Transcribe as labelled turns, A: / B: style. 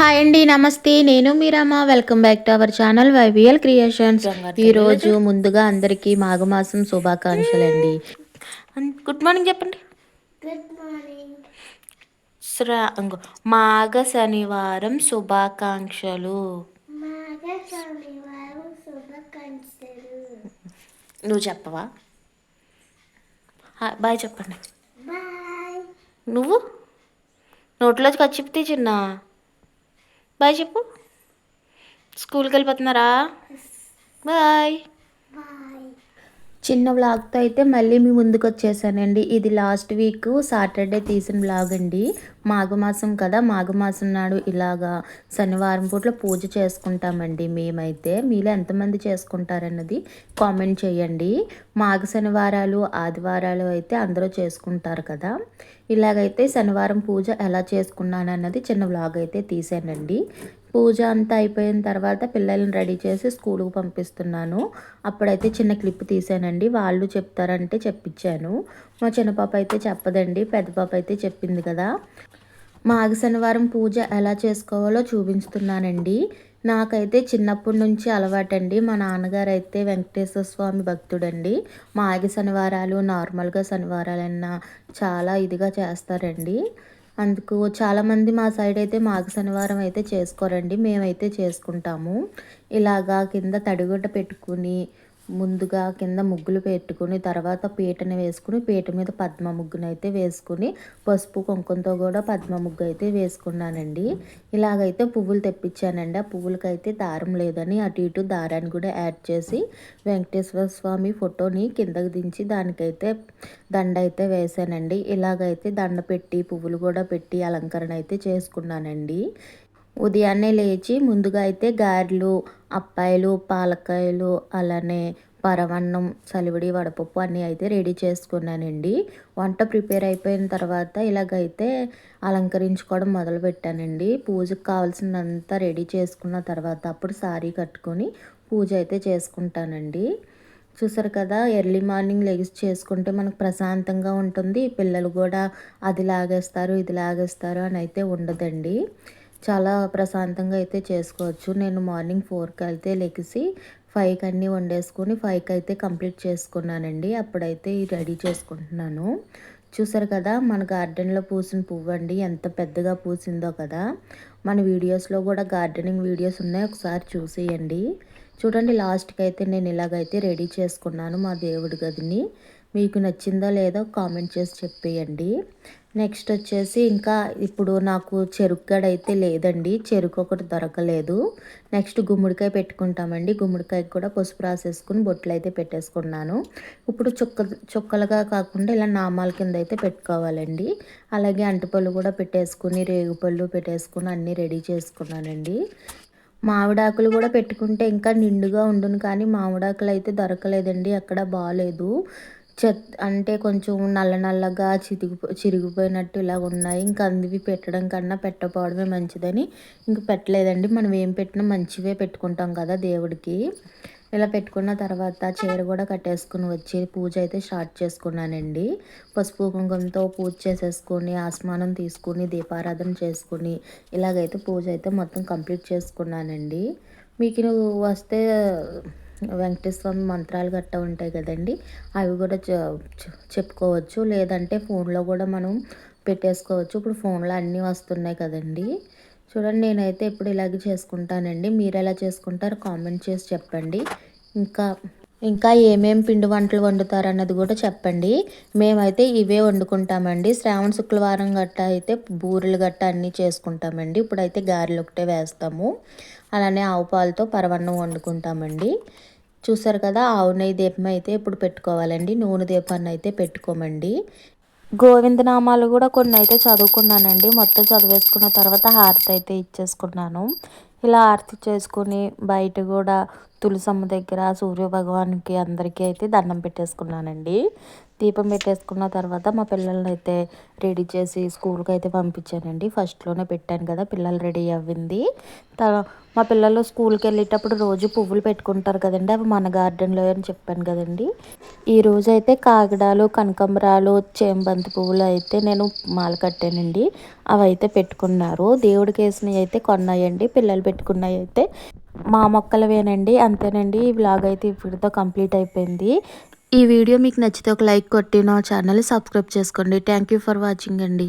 A: Hi అండి నమస్తే. నేను Meeramma welcome back to our channel YVL creations. ఈరోజు ముందుగా అందరికీ మాఘమాసం శుభాకాంక్షలు అండి. గుడ్ మార్నింగ్ చెప్పండి.
B: గుడ్ మార్నింగ్
A: శ్రా మాఘ శనివారం శుభాకాంక్షలు
B: మాఘ శనివారం శుభాకాంక్షలు.
A: నువ్వు చెప్పవా? బాయ్ చెప్పండి. నువ్వు? నోట్లోకి కచ్చిపితే చిన్న. బాయ్ చెప్పు. స్కూల్కి వెళ్ళిపోతున్నారా? బాయ్. చిన్న వ్లాగ్తో అయితే మళ్ళీ మీ ముందుకు వచ్చేసానండి. ఇది లాస్ట్ వీక్ సాటర్డే తీసిన వ్లాగ్ అండి. మాఘమాసం కదా మాఘమాసం నాడు ఇలాగా శనివారం పూట్ల పూజ చేసుకుంటామండి మేమైతే. మీలో ఎంతమంది చేసుకుంటారన్నది కామెంట్ చేయండి. మాఘ శనివారాలు ఆదివారాలు అయితే అందరూ చేసుకుంటారు కదా. ఇలాగైతే శనివారం పూజ ఎలా చేసుకున్నాను అన్నది చిన్న వ్లాగ్ అయితే తీసానండి. పూజ అంతా అయిపోయిన తర్వాత పిల్లల్ని రెడీ చేసి స్కూల్కి పంపిస్తున్నాను. అప్పుడైతే చిన్న క్లిప్ తీసానండి. వాళ్ళు చెప్తారంటే చెప్పించాను. మా చిన్న పాప అయితే చెప్పదండి. పెద్ద పాప అయితే చెప్పింది కదా. మాఘ శనివారం పూజ ఎలా చేసుకోవాలో చూపించుతున్నానండి నాకైతే చిన్నప్పటి నుంచి అలవాటండి. మా నాన్నగారు అయితే వెంకటేశ్వర స్వామి భక్తుడండి. మాఘ శనివారాలు నార్మల్గా శనివారాలన్నా చాలా ఇదిగా చేస్తారండి. అందుకు చాలామంది మా సైడ్ అయితే మాఘ శనివారం అయితే చేసుకోరండి. మేమైతే చేసుకుంటాము. ఇలాగా కింద తడిగుడ్డ పెట్టుకుని ముందుగా కింద ముగ్గులు పెట్టుకుని తర్వాత పీటను వేసుకుని పీట మీద పద్మ ముగ్గును అయితే వేసుకుని పసుపు కుంకుమతో కూడా పద్మ ముగ్గు అయితే వేసుకున్నానండి. ఇలాగైతే పువ్వులు తెప్పించానండి. ఆ పువ్వులకైతే దారం లేదని అటు ఇటు దారాన్ని కూడా యాడ్ చేసి వెంకటేశ్వర స్వామి ఫోటోని కిందకు దించి దానికైతే దండ అయితే వేసానండి ఇలాగైతే దండ పెట్టి పువ్వులు కూడా పెట్టి అలంకరణ అయితే చేసుకున్నానండి. ఉదయాన్నే లేచి ముందుగా అయితే గారెలు అప్పాయిలు పాలకాయలు అలానే పరవన్నం చలివిడి వడపప్పు అన్నీ అయితే రెడీ చేసుకున్నానండి. వంట ప్రిపేర్ అయిపోయిన తర్వాత ఇలాగైతే అలంకరించుకోవడం మొదలు పెట్టానండి. పూజకు కావాల్సినంత రెడీ చేసుకున్న తర్వాత అప్పుడు శారీ కట్టుకొని పూజ అయితే చేసుకుంటానండి. చూసారు కదా ఎర్లీ మార్నింగ్ లెగిసి చేసుకుంటే మనకు ప్రశాంతంగా ఉంటుంది. పిల్లలు కూడా అది లాగేస్తారు ఇది లాగేస్తారు అని అయితే ఉండదండి. చాలా ప్రశాంతంగా అయితే చేసుకోవచ్చు. నేను మార్నింగ్ ఫోర్కి వెళ్తే లెగిసి ఫైవ్కి అన్నీ వండేసుకొని ఫైవ్కి అయితే కంప్లీట్ చేసుకున్నానండి. అప్పుడైతే రెడీ చేసుకుంటున్నాను. చూసారు కదా మన గార్డెన్లో పూసిన పువ్వు అండి ఎంత పెద్దగా పూసిందో కదా. మన వీడియోస్లో కూడా గార్డెనింగ్ వీడియోస్ ఉన్నాయి ఒకసారి చూసేయండి. చూడండి లాస్ట్కి అయితే నేను ఇలాగైతే రెడీ చేసుకున్నాను మా దేవుడి గదిని. మీకు నచ్చిందో లేదో కామెంట్ చేసి చెప్పేయండి. నెక్స్ట్ వచ్చేసి ఇంకా ఇప్పుడు నాకు చెరుకుగడ అయితే లేదండి. చెరుకు ఒకటి దొరకలేదు. నెక్స్ట్ గుమ్మడికాయ పెట్టుకుంటామండి. గుమ్మడికాయ కూడా పసుపు రాసేసుకుని బొట్లు అయితే పెట్టేసుకున్నాను. ఇప్పుడు చుక్క చుక్కలుగా కాకుండా ఇలా నామాల కింద అయితే పెట్టుకోవాలండి. అలాగే అంటుపళ్ళు కూడా పెట్టేసుకుని రేగుపళ్ళు పెట్టేసుకుని అన్నీ రెడీ చేసుకున్నానండి. మామిడాకులు కూడా పెట్టుకుంటే ఇంకా నిండుగా ఉండును కానీ మామిడాకులు అయితే దొరకలేదండి. అక్కడ బాగాలేదు. చెత్ అంటే కొంచెం నల్ల నల్లగా చిరిగి చిరిగిపోయినట్టు ఇలా ఉన్నాయి. ఇంకా అందివి పెట్టడం కన్నా పెట్టకపోవడమే మంచిదని. ఇంక పెట్టలేదండి. మనం ఏం పెట్టినా మంచివే పెట్టుకుంటాం కదా దేవుడికి. ఇలా పెట్టుకున్న తర్వాత చీర కూడా కట్టేసుకుని వచ్చి పూజ అయితే స్టార్ట్ చేసుకున్నానండి. పసుపు కుంకుమతో పూజ చేసేసుకొని ఆస్మానం తీసుకుని దీపారాధన చేసుకుని ఇలాగైతే పూజ అయితే మొత్తం కంప్లీట్ చేసుకున్నానండి. మీకు వస్తే వెంకటేశ్వర మంత్రాలు గట్టా ఉంటాయి కదండి. అవి కూడా చెప్పుకోవచ్చు. లేదంటే ఫోన్లో కూడా మనం పెట్టేసుకోవచ్చు. ఇప్పుడు ఫోన్లో అన్నీ వస్తున్నాయి కదండి. చూడండి నేనైతే ఇప్పుడు ఇలాగే చేసుకుంటానండి. మీరు ఎలా చేసుకుంటారో కామెంట్ చేసి చెప్పండి. ఇంకా ఇంకా ఏమేమి పిండి వంటలు వండుతారు అన్నది కూడా చెప్పండి. మేమైతే ఇవే వండుకుంటామండి. శ్రావణ శుక్రవారం గట్ట అయితే బూరెలు గట్ట అన్నీ చేసుకుంటామండి. ఇప్పుడైతే గారెలు ఒకటే వేస్తాము. అలానే ఆవు పాలతో పరవన్నం వండుకుంటామండి. చూసారు కదా ఆవు నెయ్యి దీపం అయితే ఇప్పుడు పెట్టుకోవాలండి. నూనె దీపాన్ని అయితే పెట్టుకోమండి. గోవిందనామాలు కూడా కొన్ని అయితే చదువుకున్నానండి. మొత్తం చదివేసుకున్న తర్వాత హారతి అయితే ఇచ్చేసుకున్నాను. ఇలా హారతి చేసుకుని బయట కూడా తులసమ్మ దగ్గర సూర్య భగవాన్కి అందరికీ అయితే దండం పెట్టేసుకున్నానండి. దీపం పెట్టేసుకున్న తర్వాత మా పిల్లల్ని అయితే రెడీ చేసి స్కూల్కి అయితే పంపించానండి. ఫస్ట్లోనే పెట్టాను కదా పిల్లలు రెడీ అవ్వింది. త- మా పిల్లలు స్కూల్కి వెళ్ళేటప్పుడు రోజు పువ్వులు పెట్టుకుంటారు కదండి అవి మన గార్డెన్లో అని చెప్పాను కదండి. ఈరోజు అయితే కాగడాలు కనకంబరాలు చేంబంతి పువ్వులు అయితే నేను మాల కట్టానండి. అవి అయితే పెట్టుకున్నారు. దేవుడికి వేసినవి అయితే కొన్నాయండి పిల్లలు పెట్టుకున్నవి అయితే మా మొక్కలవేనండి అంతేనండి. ఈ వ్లాగ్ అయితే ఇప్పటితో కంప్లీట్ అయిపోయింది. ఈ వీడియో మీకు నచ్చితే ఒక లైక్ కొట్టి నా ఛానల్ సబ్స్క్రైబ్ చేసుకోండి. థ్యాంక్ యూ ఫర్ వాచింగ్ అండి.